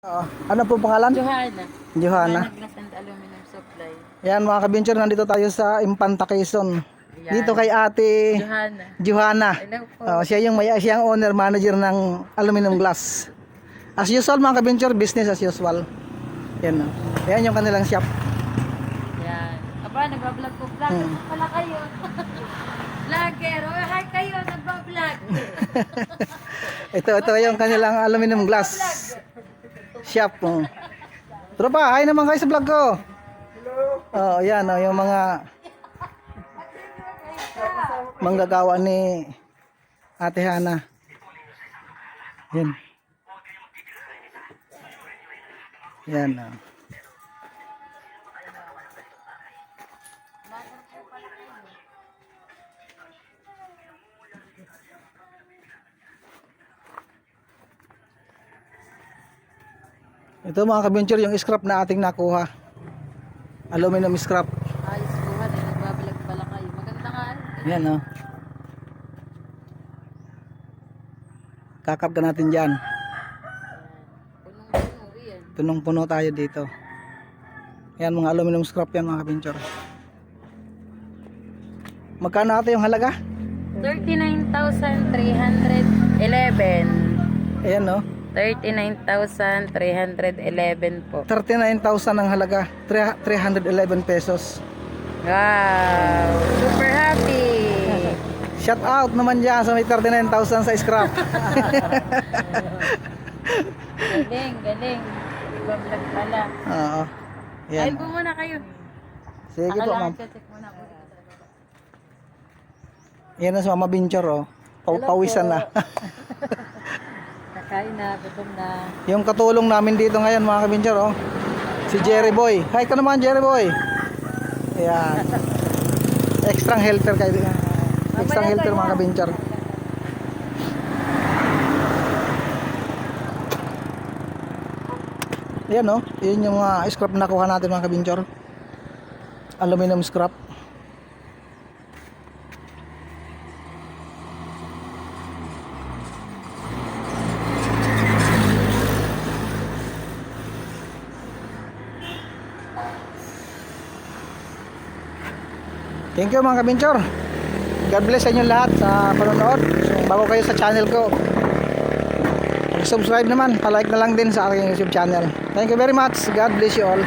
Oo. Ano po pangalan? Johanna. Johanna. Glass and Aluminum Supply. Yan mga kabincher, nandito tayo sa Impanta Quezon. Yan. Dito kay ate Johanna. Johanna. Hello po. Oh, siya yung may siya ang owner manager ng aluminum glass. As usual mga kabincher, business as usual. Yan. oh. Yan yung kanilang shop. Yan. Aba, nagbablog po. Vlog Hmm. pala kayo. Vlogger. Oh, hi kayo. Nagbablog. Ito, ito yung kanilang aluminum glass shop. Oh. Tropa, hi naman kayo sa vlog ko. Oh, yan oh, yung mga manggagawa ni Ate Hana. Yan. Yan. Oh. Ito mga kabincher, yung scrap na ating nakuha. Aluminum scrap. Ayos po ha. Nagbablog pala kayo. Maganda nga. ano. Yan oh. Kakap ka natin dyan. Punong-puno tayo dito. Yan mga aluminum scrap yan mga kabincher. Magkano ate yung halaga? 39,311. Ayan no. 39,311 po. 39,000 ang halaga. Tre- 311 pesos. Wow! Super happy! Shout out naman dyan sa may 39,000 sa scrap. galing, galing. Nagbablog pala. Oo. Ay Yan. po muna kayo. Sige po ma'am. Yan na sa mama Binchor oh. Paw- Pawisan na. Kakain na, gutom na. Yung katulong namin dito ngayon mga kabinchor oh. Si Jerry Boy. Hi ka naman Jerry Boy. Ayan. Extra helper kayo. Extra helper mga kabinchor. Ayan oh. Yun yung mga scrap na nakuha natin mga kabinchor. Aluminum scrap. Thank you mga kabinchor. God bless sa inyo lahat sa panonood. So, bago kayo sa channel ko, subscribe naman, palike na lang din sa aking YouTube channel. Thank you very much. God bless you all.